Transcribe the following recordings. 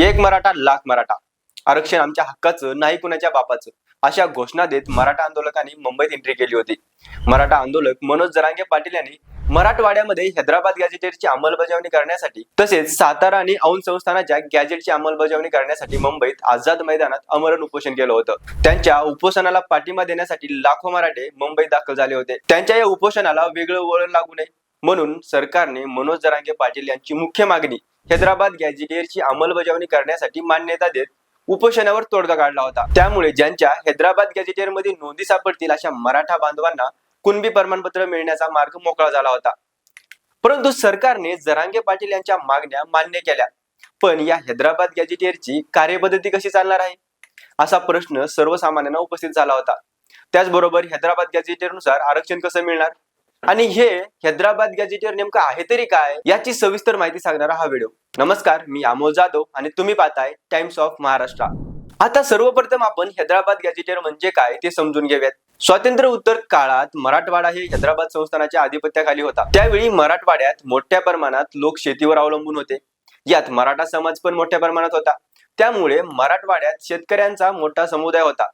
एक मराठा लाख मराठा. आरक्षण आमच्या हक्काचं नाही कुणाच्या बापाचं. अशा घोषणा देत मराठा आंदोलकांनी मुंबईत एंट्री केली होती. मराठा आंदोलक मनोज जरांगे पाटील यांनी मराठवाड्यामध्ये हैदराबाद गॅजेटेरची अंमलबजावणी करण्यासाठी तसेच सातारा आणि औंध संस्थानाच्या गॅजेटची अंमलबजावणी करण्यासाठी मुंबईत आझाद मैदानात अमरण उपोषण केलं होतं. त्यांच्या उपोषणाला पाठिंबा देण्यासाठी लाखो मराठे मुंबईत दाखल झाले होते. त्यांच्या या उपोषणाला वेगळं वळण लागू नये म्हणून सरकारने मनोज जरांगे पाटील यांची मुख्य मागणी हैदराबाद गॅजेटियरची अंमलबजावणी करण्यासाठी मान्यता देत उपोषणावर तोडगा काढला होता. त्यामुळे ज्यांच्या हैदराबाद गॅजेटियरमध्ये नोंदी सापडतील अशा मराठा बांधवांना कुणबी प्रमाणपत्र मिळण्याचा मार्ग मोकळा झाला होता. परंतु सरकारने जरांगे पाटील यांच्या मागण्या मान्य केल्या. पण या हैदराबाद गॅजेटियरची कार्यपद्धती कशी चालणार आहे? असा प्रश्न सर्वसामान्यांना उपस्थित झाला होता. त्याचबरोबर हैदराबाद गॅजेटियरनुसार आरक्षण कसं मिळणार? आणि हे हैदराबाद गॅजेटवर नेमकं आहे तरी काय याची सविस्तर माहिती सांगणारा हा व्हिडिओ. नमस्कार मी अमोल जाधव आणि तुम्ही पाहताय टाइम्स ऑफ महाराष्ट्र. आता सर्वप्रथम आपण हैदराबाद गॅजेटियर म्हणजे काय ते समजून घेऊयात. स्वातंत्र्य उत्तर काळात मराठवाडा हे हैदराबाद संस्थानाच्या आधिपत्याखाली होता. त्यावेळी मराठवाड्यात मोठ्या प्रमाणात लोक शेतीवर अवलंबून होते. यात मराठा समाज पण मोठ्या प्रमाणात होता. त्यामुळे मराठवाड्यात शेतकऱ्यांचा मोठा समुदाय होता.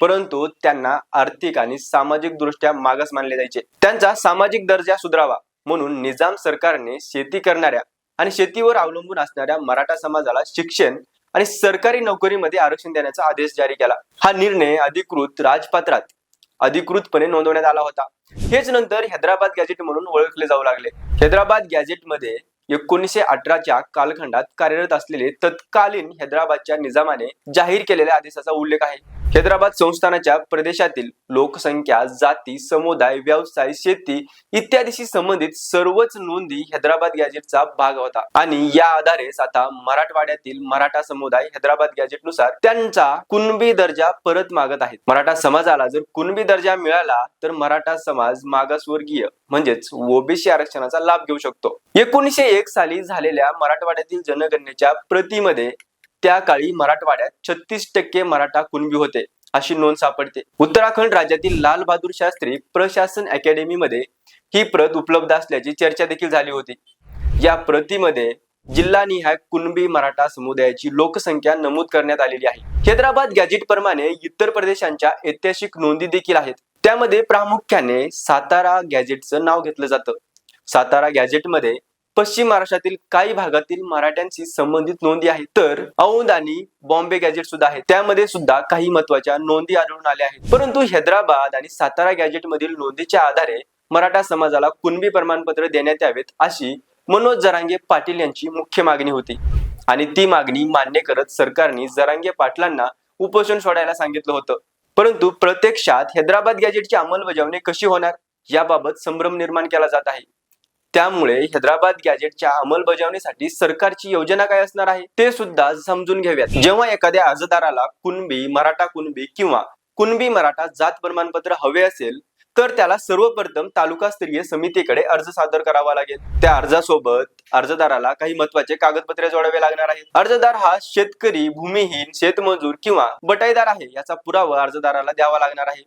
परंतु त्यांना आर्थिक आणि सामाजिक दृष्ट्या मागास मानले जायचे. त्यांचा सामाजिक दर्जा सुधारावा म्हणून निजाम सरकारने शेती करणाऱ्या आणि शेतीवर अवलंबून असणाऱ्या मराठा समाजाला शिक्षण आणि सरकारी नोकरीमध्ये आरक्षण देण्याचा आदेश जारी केला. हा निर्णय अधिकृत राजपत्रात अधिकृतपणे नोंदवण्यात आला होता. हेच नंतर हैदराबाद गॅजेट म्हणून ओळखले जाऊ लागले. हैदराबाद गॅजेटमध्ये एकोणीसशे अठराच्या कालखंडात कार्यरत असलेले तत्कालीन हैदराबादच्या निजामाने जाहीर केलेल्या आदेशाचा उल्लेख आहे. हैदराबाद संस्थानाच्या प्रदेशातील लोकसंख्या जाती समुदाय व्यवसाय शेती इत्यादीशी संबंधित सर्वच नोंदी हैदराबाद गॅजेटचा भाग होता. आणि या आधारेच आता मराठवाड्यातील मराठा समुदाय हैदराबाद गॅजेटनुसार त्यांचा कुणबी दर्जा परत मागत आहेत. मराठा समाजाला जर कुणबी दर्जा मिळाला तर मराठा समाज मागासवर्गीय म्हणजेच ओबीसी आरक्षणाचा लाभ घेऊ शकतो. एकोणीसशे एक साली झालेल्या मराठवाड्यातील जनगणनेच्या प्रतीमध्ये त्या काळी मराठवाड्यात छत्तीस टक्के मराठा कुणबी होते अशी नोंद सापडते. उत्तराखंड राज्यातील लाल बहादूर शास्त्री प्रशासन अकॅडमीमध्ये ही प्रत उपलब्ध असल्याची चर्चा देखील झाली होती. या प्रतीमध्ये जिल्हानिहाय कुणबी मराठा समुदायाची लोकसंख्या नमूद करण्यात आलेली आहे. हैदराबाद गॅजेट प्रमाणे इतर प्रदेशांच्या ऐतिहासिक नोंदी देखील आहेत. त्यामध्ये प्रामुख्याने सातारा गॅजेटचं नाव घेतलं जातं. सातारा गॅजेटमध्ये पश्चिम महाराष्ट्रातील काही भागातील मराठ्यांशी संबंधित नोंदी आहेत. तर औंध आणि बॉम्बे गॅजेट सुद्धा आहेत. त्यामध्ये सुद्धा काही महत्त्वाच्या नोंदी आढळून आल्या आहेत. परंतु हैदराबाद आणि सातारा गॅजेट मधील नोंदीच्या आधारे मराठा समाजाला कुणबी प्रमाणपत्र देण्यात यावेत अशी मनोज जरांगे पाटील यांची मुख्य मागणी होती. आणि ती मागणी मान्य करत सरकारने जरांगे पाटलांना उपोषण सोडायला सांगितलं होतं. परंतु प्रत्यक्षात हैदराबाद गॅजेटची अंमलबजावणी कशी होणार? याबाबत संभ्रम निर्माण केला जात आहे. त्यामुळे हैदराबाद गॅजेटच्या अंमलबजावणीसाठी सरकारची योजना काय असणार आहे ते सुद्धा समजून घेऊयात. जेव्हा एखाद्या अर्जदाराला कुणबी मराठा कुणबी किंवा कुणबी मराठा जात प्रमाणपत्र हवे असेल तर त्याला सर्वप्रथम तालुकास्तरीय समितीकडे अर्ज सादर करावा लागेल. त्या अर्जासोबत अर्जदाराला काही महत्त्वाचे कागदपत्रे जोडावे लागणार आहेत. अर्जदार हा शेतकरी भूमिहीन शेतमजूर किंवा बटाईदार आहे याचा पुरावा अर्जदाराला द्यावा लागणार आहे.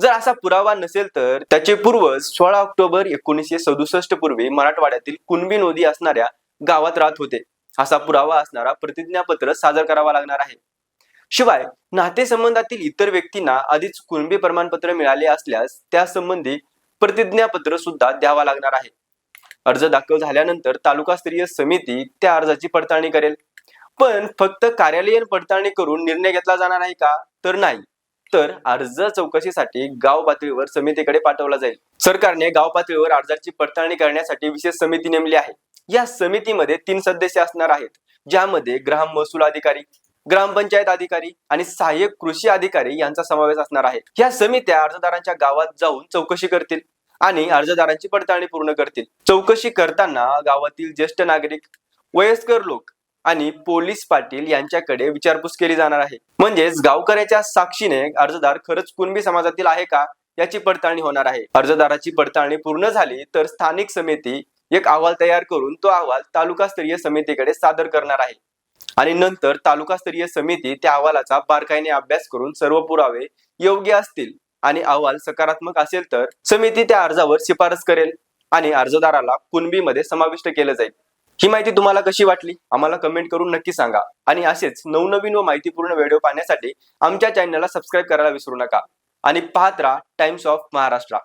जर असा पुरावा नसेल तर त्याचे पूर्वज सोळा ऑक्टोबर एकोणीसशे सदुसष्ट पूर्वी मराठवाड्यातील कुणबी नोदी असणाऱ्या गावात राहत होते. असा पुरावा असणारा प्रतिज्ञापत्र सादर करावा लागणार आहे. शिवाय नातेसंबंधातील इतर व्यक्तींना आधीच कुणबी प्रमाणपत्र मिळाले असल्यास त्या संबंधी प्रतिज्ञापत्र सुद्धा द्यावा लागणार आहे. अर्ज दाखल झाल्यानंतर तालुकास्तरीय समिती त्या अर्जाची पडताळणी करेल. पण फक्त कार्यालयीन पडताळणी करून निर्णय घेतला जाणार आहे का? तर नाही. तर अर्ज चौकशीसाठी गाव पातळीवर समितीकडे पाठवला जाईल. सरकारने गाव पातळीवर अर्जाची पडताळणी करण्यासाठी विशेष समिती नेमली आहे. या समितीमध्ये तीन सदस्य असणार आहेत ज्यामध्ये ग्राम महसूल अधिकारी ग्रामपंचायत अधिकारी आणि सहाय्यक कृषी अधिकारी यांचा समावेश असणार आहे. या समित्या अर्जदारांच्या गावात जाऊन चौकशी करतील आणि अर्जदारांची पडताळणी पूर्ण करतील. चौकशी करताना गावातील ज्येष्ठ नागरिक वयस्कर लोक आणि पोलीस पाटील यांच्याकडे विचारपूस केली जाणार आहे. म्हणजेच गावकऱ्याच्या साक्षीने अर्जदार खरंच कुणबी समाजातील आहे का याची पडताळणी होणार आहे. अर्जदाराची पडताळणी पूर्ण झाली तर स्थानिक समिती एक अहवाल तयार करून तो अहवाल तालुकास्तरीय समितीकडे सादर करणार आहे. आणि नंतर तालुकास्तरीय समिती त्या अहवालाचा बारकाईने अभ्यास करून सर्व पुरावे योग्य असतील आणि अहवाल सकारात्मक असेल तर समिती त्या अर्जावर शिफारस करेल आणि अर्जदाराला कुणबीमध्ये समाविष्ट केलं जाईल. ही माहिती तुम्हाला कशी वाटली? आम्हाला कमेंट करून नक्की सांगा. आणि असेच नवनवीन व माहितीपूर्ण व्हिडिओ पाहण्यासाठी आमच्या चॅनलला सबस्क्राईब करायला विसरू नका. आणि पाहत राहा टाइम्स ऑफ महाराष्ट्र